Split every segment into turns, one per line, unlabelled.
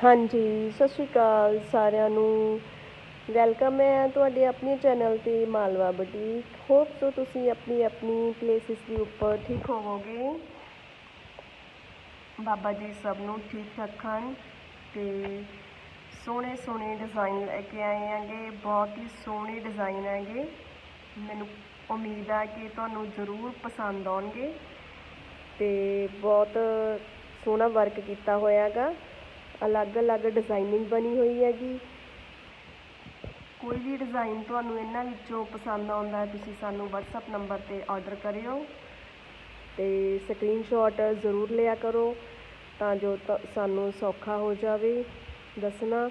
ਹਾਂਜੀ, ਸਤਿ ਸ਼੍ਰੀ ਅਕਾਲ ਸਾਰਿਆਂ ਨੂੰ। ਵੈਲਕਮ ਹੈ ਤੁਹਾਡੇ ਆਪਣੇ ਚੈਨਲ ਤੇ ਮਾਲਵਾ ਬੁਟੀਕ। ਹੋਪ ਸੋ ਤੁਸੀਂ ਆਪਣੀ ਆਪਣੀ ਪਲੇਸਿਸ ਦੇ ਉੱਪਰ ਠੀਕ ਹੋਵੋਗੇ। ਬਾਬਾ ਜੀ ਸਭ ਨੂੰ ਠੀਕ ਰੱਖਣ ਤੇ ਸੋਹਣੇ ਸੋਹਣੇ ਡਿਜ਼ਾਈਨ ਲੈ ਕੇ ਆਏ ਆਂਗੇ ਬਹੁਤ ਹੀ ਸੋਹਣੇ ਡਿਜ਼ਾਈਨ ਹੈਗੇ। ਮੈਨੂੰ ਉਮੀਦ ਆ ਕਿ ਤੁਹਾਨੂੰ ਜ਼ਰੂਰ ਪਸੰਦ ਆਉਣਗੇ ਤੇ ਬਹੁਤ ਸੋਹਣਾ ਵਰਕ ਕੀਤਾ ਹੋਇਆ ਹੈਗਾ। ਅਲੱਗ-ਅਲੱਗ ਡਿਜ਼ਾਈਨਿੰਗ ਬਣੀ ਹੋਈ ਹੈਗੀ। ਕੋਈ ਵੀ ਡਿਜ਼ਾਈਨ ਤੁਹਾਨੂੰ ਇਹਨਾਂ ਵਿੱਚੋਂ ਪਸੰਦ ਆਉਂਦਾ ਹੈ, ਤੁਸੀਂ ਸਾਨੂੰ WhatsApp ਨੰਬਰ ਤੇ ਆਰਡਰ ਕਰਿਓ ਤੇ ਸਕਰੀਨਸ਼ਾਟ ਜ਼ਰੂਰ ਲਿਆ ਕਰੋ ਤਾਂ ਜੋ ਤ- ਸਾਨੂੰ ਸੌਖਾ ਹੋ ਜਾਵੇ ਦੱਸਣਾ।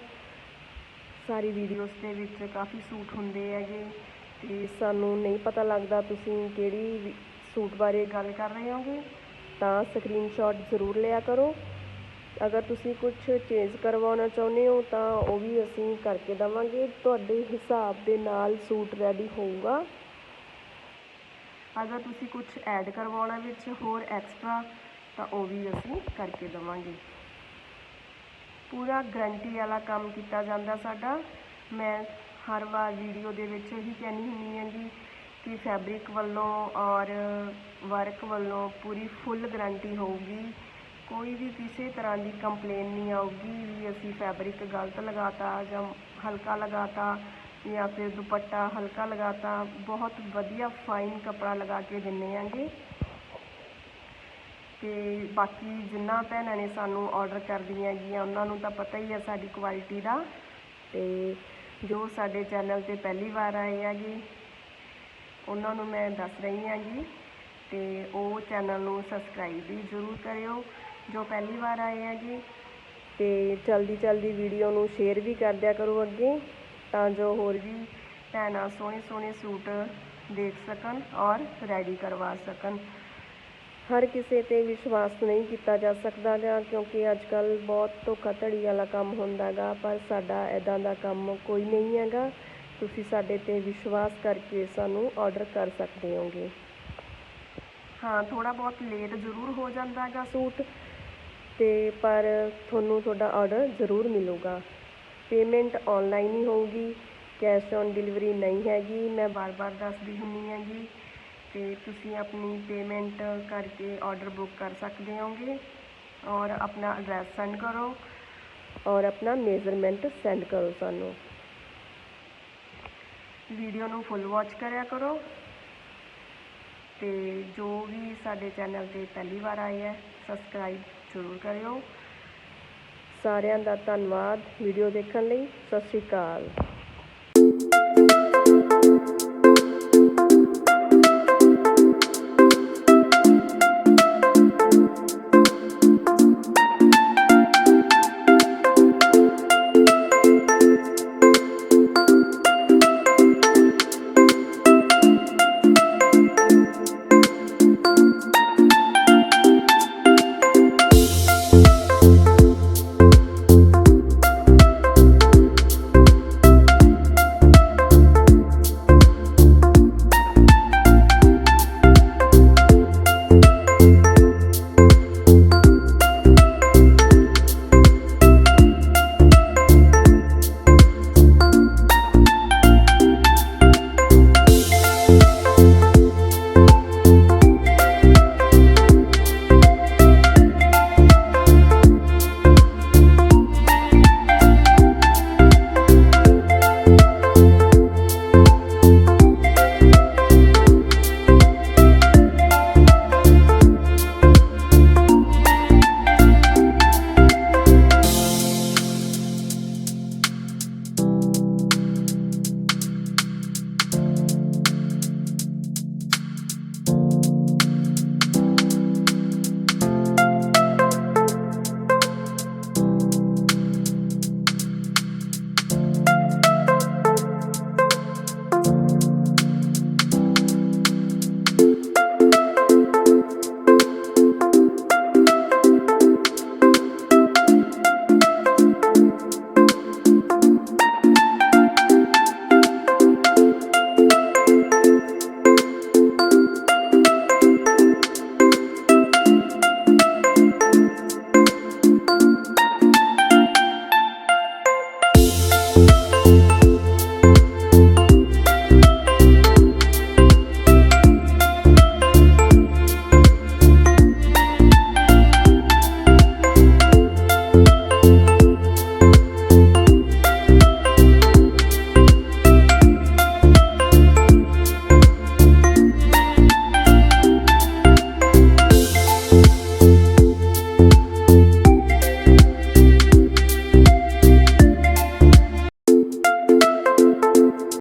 ਸਾਰੀ ਵੀਡੀਓਜ਼ ਦੇ ਵਿੱਚ ਕਾਫੀ ਸੂਟ ਹੁੰਦੇ ਹੈਗੇ ਤੇ ਸਾਨੂੰ ਨਹੀਂ ਪਤਾ ਲੱਗਦਾ ਤੁਸੀਂ ਕਿਹੜੀ ਵੀ- ਸੂਟ ਬਾਰੇ ਗੱਲ ਕਰ ਰਹੇ ਹੋਗੇ, ਤਾਂ ਸਕਰੀਨਸ਼ਾਟ ਜ਼ਰੂਰ ਲਿਆ ਕਰੋ। ਅਗਰ ਤੁਸੀਂ ਕੁਝ ਚੇਂਜ ਕਰਵਾਉਣਾ ਚਾਹੁੰਦੇ ਹੋ, ਤਾਂ ਉਹ ਵੀ ਅਸੀਂ ਕਰਕੇ ਦੇਵਾਂਗੇ। ਤੁਹਾਡੇ ਹਿਸਾਬ ਦੇ ਨਾਲ ਸੂਟ ਰੈਡੀ ਹੋਊਗਾ। ਅਗਰ ਤੁਸੀਂ ਕੁਝ ਐਡ ਕਰਵਾਉਣਾ ਵਿੱਚ ਹੋਰ ਐਕਸਟਰਾ ਤਾਂ ਉਹ ਵੀ ਅਸੀਂ ਕਰਕੇ ਦੇਵਾਂਗੇ। ਪੂਰਾ ਗਰੰਟੀ ਵਾਲਾ ਕੰਮ ਕੀਤਾ ਜਾਂਦਾ ਸਾਡਾ। ਮੈਂ ਹਰ ਵਾਰ ਵੀਡੀਓ ਦੇ ਵਿੱਚ ਇਹੀ ਕਹਿੰਦੀ ਹੁੰਦੀ ਹਾਂ ਜੀ ਕਿ ਫੈਬਰਿਕ ਵੱਲੋਂ ਔਰ ਵਰਕ ਵੱਲੋਂ ਪੂਰੀ ਫੁੱਲ ਗਰੰਟੀ ਹੋਊਗੀ। ਕੋਈ ਵੀ ਕਿਸੇ ਤਰ੍ਹਾਂ ਦੀ ਕੰਪਲੇਨ ਨਹੀਂ ਆਊਗੀ ਵੀ ਅਸੀਂ ਫੈਬਰਿਕ ਗਲਤ ਲਗਾਤਾ ਜਾਂ ਹਲਕਾ ਲਗਾਤਾ ਜਾਂ ਫਿਰ ਦੁਪੱਟਾ ਹਲਕਾ ਲਗਾਤਾ, ਬਹੁਤ ਵਧੀਆ ਫਾਈਨ ਕਪੜਾ ਲਗਾ ਕੇ ਦਿੰਨੇ ਆਂਗੇ। ਤੇ ਬਾਕੀ ਜਿੰਨਾ ਭੈਣਾਂ ਨੇ ਸਾਨੂੰ ਆਰਡਰ ਕਰਦੀਆਂ ਹੈਗੀਆਂ ਉਹਨਾਂ ਨੂੰ ਤਾਂ ਪਤਾ ਹੀ ਹੈ ਸਾਡੀ ਕੁਆਲਿਟੀ ਦਾ। ਤੇ ਜੋ ਸਾਡੇ ਚੈਨਲ ਤੇ ਪਹਿਲੀ ਵਾਰ ਆਏ ਹੈਗੇ, ਉਹਨਾਂ ਨੂੰ ਮੈਂ ਦੱਸ ਰਹੀ ਹਾਂਗੀ। ਤੇ ਉਹ ਚੈਨਲ ਨੂੰ ਸਬਸਕ੍ਰਾਈਬ ਵੀ ਜ਼ਰੂਰ ਕਰਿਓ। ਜੋ ਪਹਿਲੀ ਵਾਰ ਆਏ ਹੈਗੇ ਤੇ ਜਲਦੀ ਜਲਦੀ ਵੀਡੀਓ ਨੂੰ ਸ਼ੇਅਰ ਵੀ ਕਰ ਦਿਆ ਕਰੋ ਅੱਗੇ, ਤਾਂ ਜੋ ਹੋਰ ਵੀ ਭੈਣਾਂ ਸੋਹਣੇ ਸੋਹਣੇ ਸੂਟ ਦੇਖ ਸਕਣ ਔਰ ਰੈਡੀ ਕਰਵਾ ਸਕਣ। ਹਰ ਕਿਸੇ ਤੇ ਵਿਸ਼ਵਾਸ ਨਹੀਂ ਕੀਤਾ ਜਾ ਸਕਦਾ ਗਾ, ਕਿਉਂਕਿ ਅੱਜ ਕੱਲ ਬਹੁਤ ਧੋਖਾਧੜੀ ਵਾਲਾ ਕੰਮ ਹੁੰਦਾ ਗਾ, ਪਰ ਸਾਡਾ ਐਦਾਂ ਦਾ ਕੰਮ ਕੋਈ ਨਹੀਂ ਹੈਗਾ। ਤੁਸੀਂ ਸਾਡੇ ਤੇ ਵਿਸ਼ਵਾਸ ਕਰਕੇ ਸਾਨੂੰ ਆਰਡਰ ਕਰ ਸਕਦੇ ਹੋਗੇ। ਹਾਂ, ਥੋੜ੍ਹਾ ਬਹੁਤ ਲੇਟ ਜ਼ਰੂਰ ਹੋ ਜਾਂਦਾ ਹੈਗਾ ਸੂਟ। ਅਤੇ ਪਰ ਤੁਹਾਨੂੰ ਤੁਹਾਡਾ ਆਰਡਰ ਜ਼ਰੂਰ ਮਿਲੂਗਾ। ਪੇਮੈਂਟ ਔਨਲਾਈਨ ਹੀ ਹੋਊਗੀ ਕੈਸ਼ ਔਨ ਡਿਲੀਵਰੀ ਨਹੀਂ ਹੈਗੀ। ਮੈਂ ਵਾਰ ਵਾਰ ਦੱਸਦੀ ਹੁੰਦੀ ਹੈਗੀ ਅਤੇ ਤੁਸੀਂ ਆਪਣੀ ਪੇਮੈਂਟ ਕਰਕੇ ਆਰਡਰ ਬੁੱਕ ਕਰ ਸਕਦੇ ਹੋਗੇ ਔਰ ਆਪਣਾ ਐਡਰੈਸ ਸੈਂਡ ਕਰੋ ਔਰ ਆਪਣਾ ਮੇਜ਼ਰਮੈਂਟ ਸੈਂਡ ਕਰੋ ਸਾਨੂੰ। ਵੀਡੀਓ ਨੂੰ ਫੁੱਲ ਵਾਚ ਕਰਿਆ ਕਰੋ। ਤੇ ਜੋ ਵੀ ਸਾਡੇ ਚੈਨਲ ਤੇ ਪਹਿਲੀ ਵਾਰ ਆਏ ਹੈ ਸਬਸਕ੍ਰਾਈਬ ਜ਼ਰੂਰ ਕਰਿਓ। ਸਾਰਿਆਂ ਦਾ ਧੰਨਵਾਦ ਵੀਡੀਓ ਦੇਖਣ ਲਈ। ਸਤਿ ਸ਼੍ਰੀ ਅਕਾਲ।